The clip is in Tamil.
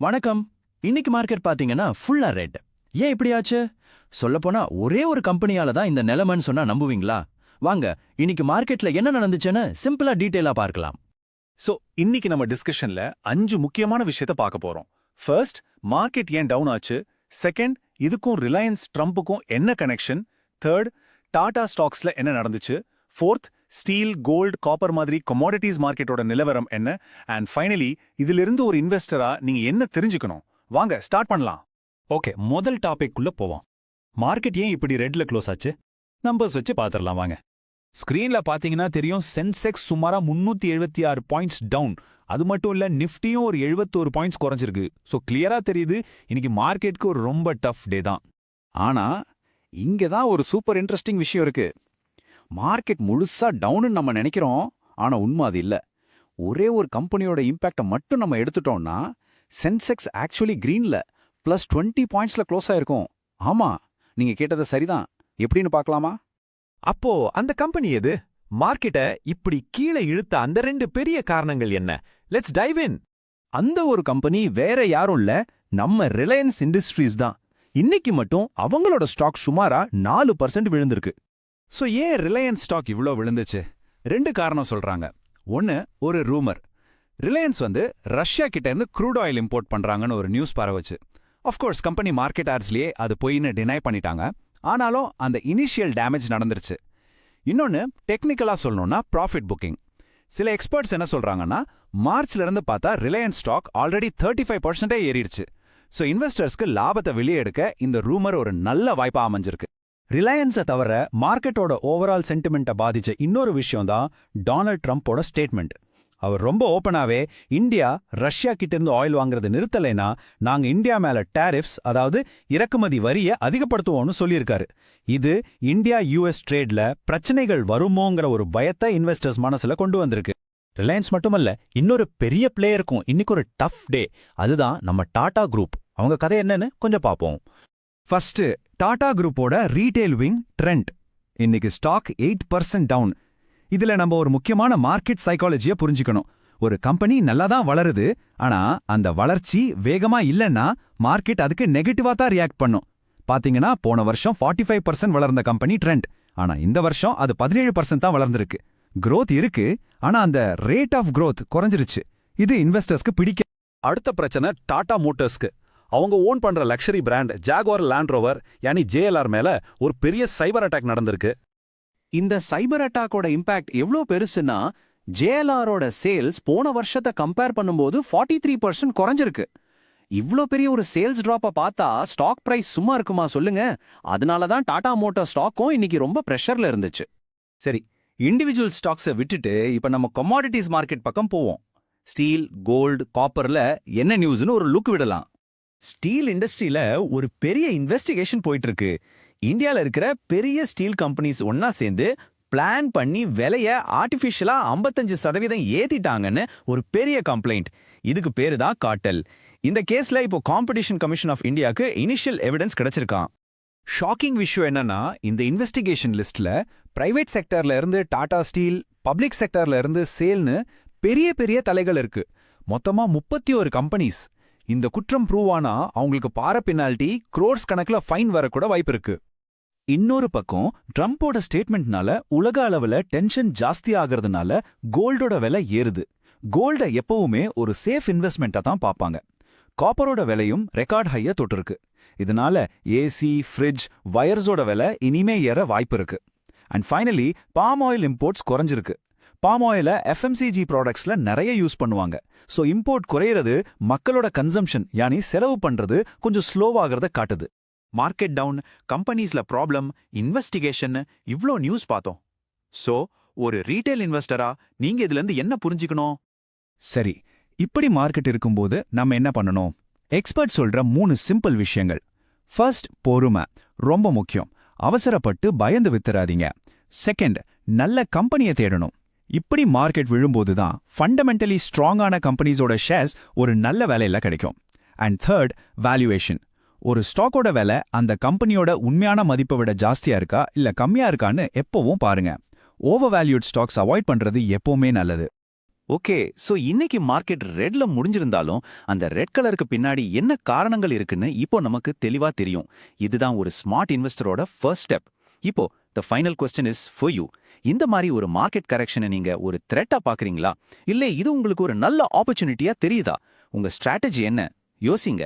வணக்கம். இன்னைக்கு மார்க்கெட் பாத்தீங்கன்னா ஃபுல்லா ரெட் ஏன் இப்படியாச்சு? சொல்லப்போனா ஒரே ஒரு கம்பெனியால தான் இந்த நிலைமைன்னு சொன்னா நம்புவீங்களா? வாங்க இன்னைக்கு மார்க்கெட்ல என்ன நடந்துச்சுன்னு சிம்பிளா டீட்டெயிலா பார்க்கலாம். சோ இன்னைக்கு நம்ம டிஸ்கஷன்ல அஞ்சு முக்கியமான விஷயத்த பார்க்க போறோம். ஃபர்ஸ்ட் மார்க்கெட் ஏன் டவுன் ஆச்சு? செகண்ட் இதுக்கும் ரிலையன்ஸ் ட்ரம்ப்புக்கும் என்ன கனெக்ஷன் தேர்ட் டாடா ஸ்டாக்ஸ்ல என்ன நடந்துச்சு? ஃபோர்த் ஸ்டீல் கோல்டு காப்பர் மாதிரி கமாடிட்டிஸ் மார்க்கெட்டோட நிலவரம் என்ன? அண்ட் ஃபைனலி இதிலிருந்து ஒரு இன்வெஸ்டரா நீங்க என்ன தெரிஞ்சுக்கணும்? வாங்க ஸ்டார்ட் பண்ணலாம். ஓகே முதல் டாபிக் குள்ள போவோம். மார்க்கெட் ஏன் இப்படி ரெட்ல க்ளோஸ் ஆச்சு? நம்பர்ஸ் வச்சு பாத்திரலாம் வாங்க. ஸ்க்ரீன்ல பாத்தீங்கன்னா தெரியும் சென்செக்ஸ் சுமாரா முன்னூத்தி எழுபத்தி ஆறு பாயிண்ட்ஸ் டவுன் அது மட்டும் இல்ல நிஃப்டியும் ஒரு எழுபத்தோரு பாயிண்ட்ஸ் குறைஞ்சிருக்கு. ஸோ கிளியரா தெரியுது இன்னைக்கு மார்க்கெட்க்கு ஒரு ரொம்ப டஃப் டே தான். ஆனா இங்க தான் ஒரு சூப்பர் இன்ட்ரெஸ்டிங் விஷயம் இருக்கு. மார்க்கெட் முழுசா டவுன்னு நம்ம நினைக்கிறோம் ஆனா உண்மை அது இல்ல. ஒரே ஒரு கம்பெனியோட இம்பாக்டை மட்டும் நம்ம எடுத்துட்டோம்னா சென்செக்ஸ் ஆக்சுவலி கிரீன்ல பிளஸ் டுவெண்ட்டி பாயிண்ட்ஸ்ல க்ளோஸ் ஆயிருக்கும். ஆமா நீங்க கேட்டது சரிதான். எப்படின்னு பார்க்கலாமா? அப்போ அந்த கம்பெனி எது? மார்க்கெட்ட இப்படி கீழே இழுத்த அந்த ரெண்டு பெரிய காரணங்கள் என்ன? லெட்ஸ் டைவ் இன் அந்த ஒரு கம்பெனி வேற யாரும் இல்ல நம்ம ரிலையன்ஸ் இண்டஸ்ட்ரீஸ் தான். இன்னைக்கு மட்டும் அவங்களோட ஸ்டாக் சுமாரா நாலு பர்சன்ட் விழுந்திருக்கு. ஸோ ஏன் ரிலையன்ஸ் ஸ்டாக் இவ்ளோ விழுந்துச்சு? ரெண்டு காரணம் சொல்றாங்க. ஒன்னு ஒரு ரூமர். ரிலையன்ஸ் வந்து ரஷ்யா கிட்டேருந்து க்ரூட் ஆயில் இம்போர்ட் பண்றாங்கன்னு ஒரு நியூஸ் பரவச்சு. கோர்ஸ் கம்பெனி மார்க்கெட் ஆர்ஸ்லேயே அது பொய்னு டினை பண்ணிட்டாங்க. ஆனாலும் அந்த இனிஷியல் டேமேஜ் நடந்துருச்சு. இன்னொன்னு டெக்னிக்கலா சொல்லணும்னா ப்ராஃபிட் புக்கிங் சில எக்ஸ்பர்ட்ஸ் என்ன சொல்றாங்கன்னா மார்ச்ல இருந்து பார்த்தா Reliance stock already thirty five percent ஏறிடுச்சு. ஸோ இன்வெஸ்டர்ஸ்க்கு லாபத்தை வெளியே எடுக்க இந்த ரூமர் ஒரு நல்ல வாய்ப்பா அமைஞ்சிருக்கு. ரிலையன்ஸை தவிர மார்க்கெட்டோட ஓவரால் சென்டிமெண்ட்டை பாதிச்ச இன்னொரு விஷயம் தான் டொனால்ட் ட்ரம்ப்போட ஸ்டேட்மெண்ட் அவர் ரொம்ப ஓப்பனாவே இந்தியா ரஷ்யா கிட்ட இருந்து ஆயில் வாங்குறது நிறுத்தலைனா நாங்க இந்தியா மேல டாரிஃப்ஸ் அதாவது இறக்குமதி வரியை அதிகப்படுத்துவோம்னு சொல்லியிருக்காரு. இது இந்தியா யூஎஸ் ட்ரேடில் பிரச்சனைகள் வருமோங்கிற ஒரு பயத்தை இன்வெஸ்டர்ஸ் மனசுல கொண்டு வந்திருக்கு. ரிலையன்ஸ் மட்டுமல்ல இன்னொரு பெரிய பிளேயருக்கும் இன்னைக்கு ஒரு டஃப் டே அதுதான் நம்ம டாடா குரூப் அவங்க கதை என்னன்னு கொஞ்சம் பார்ப்போம். ஃபர்ஸ்ட் டாடா குரூப்போட ரீட்டெயில் விங் ட்ரெண்ட் இன்னைக்கு ஸ்டாக் எயிட் பர்சன்ட் டவுன் இதுல நம்ம ஒரு முக்கியமான மார்க்கெட் சைக்காலஜியை புரிஞ்சுக்கணும். ஒரு கம்பெனி நல்லா தான் வளருது ஆனா அந்த வளர்ச்சி வேகமா இல்லைன்னா மார்க்கெட் அதுக்கு நெகட்டிவா தான் ரியாக்ட் பண்ணும். பாத்தீங்கன்னா போன வருஷம் 45% ஃபைவ் பர்சன்ட் வளர்ந்த கம்பெனி ட்ரெண்ட் ஆனா இந்த வருஷம் அது பதினேழு பர்சன்ட் தான் வளர்ந்துருக்கு. க்ரோத் இருக்கு ஆனா அந்த ரேட் ஆஃப் க்ரோத் குறைஞ்சிருச்சு. இது இன்வெஸ்டர்ஸ்க்கு பிடிக்க. அடுத்த பிரச்சனை டாடா மோட்டார்ஸ்க்கு அவங்க ஓன் பண்ற luxury brand Jaguar Land Rover யானி JLR மேல ஒரு பெரிய சைபர் அட்டாக் நடந்திருக்கு. இந்த சைபர் அட்டாக்கோட இம்பாக்ட் எவ்வளோ பெருசுன்னா ஜேஎல்ஆரோட சேல்ஸ் போன வருஷத்தை கம்பேர் பண்ணும்போது ஃபார்ட்டி த்ரீ பர்சன்ட் குறைஞ்சிருக்கு. இவ்ளோ பெரிய ஒரு சேல்ஸ் ட்ராப்பை பார்த்தா ஸ்டாக் பிரைஸ் சும்மா இருக்குமா சொல்லுங்க. அதனால தான் டாடா மோட்டார் ஸ்டாக்கும் இன்னைக்கு ரொம்ப ப்ரெஷர்ல இருந்துச்சு. சரி இண்டிவிஜுவல் ஸ்டாக்ஸை விட்டுட்டு இப்ப நம்ம கமாடிட்டிஸ் மார்க்கெட் பக்கம் போவோம். ஸ்டீல் கோல்டு காப்பர்ல என்ன நியூஸ்னு ஒரு லுக் விடலாம். ஸ்டீல் இண்டஸ்ட்ரியில ஒரு பெரிய இன்வெஸ்டிகேஷன் போயிட்டு இருக்கு இந்தியால இருக்கிற பெரிய ஸ்டீல் கம்பெனிஸ் ஒன்னா சேர்ந்து பிளான் பண்ணி விலைய ஆர்டிஃபிஷியலா 55% சதவீதம் ஏத்திட்டாங்கன்னு ஒரு பெரிய கம்ப்ளைண்ட் இதுக்கு பேரு தான் காட்டல். இந்த கேஸ்ல இப்போ காம்படிஷன் கமிஷன் ஆஃப் இந்தியாக்கு இனிஷியல் எவிடன்ஸ் கிடைச்சிருக்கான் ஷாக்கிங் விஷயம் என்னன்னா இந்த இன்வெஸ்டிகேஷன் லிஸ்ட்ல பிரைவேட் செக்டர்ல இருந்து டாடா ஸ்டீல் பப்ளிக் செக்டர்ல இருந்து சேல்னு பெரிய பெரிய தலைகள் இருக்கு. மொத்தமா முப்பத்தி ஒரு கம்பெனிஸ் இந்த குற்றம் ப்ரூவ் ஆனா அவங்களுக்கு பார பெனால்டி குரோர்ஸ் கணக்குல ஃபைன் வரக்கூட வாய்ப்பு இருக்கு. இன்னொரு பக்கம் ட்ரம்ப்போட ஸ்டேட்மெண்ட்னால உலக அளவுல டென்ஷன் ஜாஸ்தி ஆகிறதுனால கோல்டோட விலை ஏறுது. கோல்ட எப்பவுமே ஒரு சேஃப் இன்வெஸ்ட்மெண்ட்டா தான் பார்ப்பாங்க. காப்பரோட விலையும் ரெக்கார்ட் ஹைய தொட்டிருக்கு. இதனால ஏசி ஃப்ரிட்ஜ் வயர்ஸோட விலை இனிமே ஏற வாய்ப்பு இருக்கு. And finally palm oil imports குறைஞ்சிருக்கு. பாம் ஆயில எஃப்எம்சிஜி ப்ராடக்ட்ஸ்ல நிறைய யூஸ் பண்ணுவாங்க. ஸோ இம்போர்ட் குறையிறது மக்களோட கன்சம்ஷன் யானி செலவு பண்றது கொஞ்சம் ஸ்லோவாகிறத காட்டுது. மார்க்கெட் டவுன் கம்பெனிஸ்ல ப்ராப்ளம் இன்வெஸ்டிகேஷன் இவ்ளோ நியூஸ் பார்த்தோம். சோ ஒரு ரீட்டைல் இன்வெஸ்டரா நீங்க இதுல இருந்து என்ன புரிஞ்சுக்கணும்? சரி இப்படி மார்க்கெட் இருக்கும்போது நம்ம என்ன பண்ணணும்? எக்ஸ்பர்ட் சொல்ற மூணு சிம்பிள் விஷயங்கள். ஃபர்ஸ்ட் பொறுமை. ரொம்ப முக்கியம். அவசரப்பட்டு பயந்து வித்துறாதீங்க. செகண்ட் நல்ல கம்பெனியை தேடணும். இப்படி மார்க்கெட் விழும்போது தான் ஃபண்டமெண்டலி ஸ்ட்ராங்கான கம்பெனிஸோட ஷேர்ஸ் ஒரு நல்ல வேலையில் கிடைக்கும். அண்ட் தேர்ட் வேல்யூவேஷன் ஒரு ஸ்டாக்கோட விலை அந்த கம்பெனியோட உண்மையான மதிப்பை விட ஜாஸ்தியா இருக்கா? இல்ல கம்மியா இருக்கான்னு எப்பவும் பாருங்க. ஓவர் வேல்யூட் ஸ்டாக்ஸ் அவாய்ட் பண்றது எப்பவுமே நல்லது. ஓகே சோ இன்னைக்கு மார்க்கெட் ரெட்ல முடிஞ்சிருந்தாலும் அந்த ரெட் கலருக்கு பின்னாடி என்ன காரணங்கள் இருக்குன்னு இப்போ நமக்கு தெளிவா தெரியும். இதுதான் ஒரு ஸ்மார்ட் இன்வெஸ்டரோட ஃபர்ஸ்ட் ஸ்டெப் இப்போ the final question is for you இந்த மாதிரி ஒரு மார்க்கெட் கரெக்ஷனை நீங்க ஒரு த்ரெட்டா பாக்குறீங்களா? இல்லை இது உங்களுக்கு ஒரு நல்ல ஆப்பர்ச்சுனிட்டியா தெரியுதா? உங்க ஸ்ட்ராட்டஜி என்ன? யோசிங்க.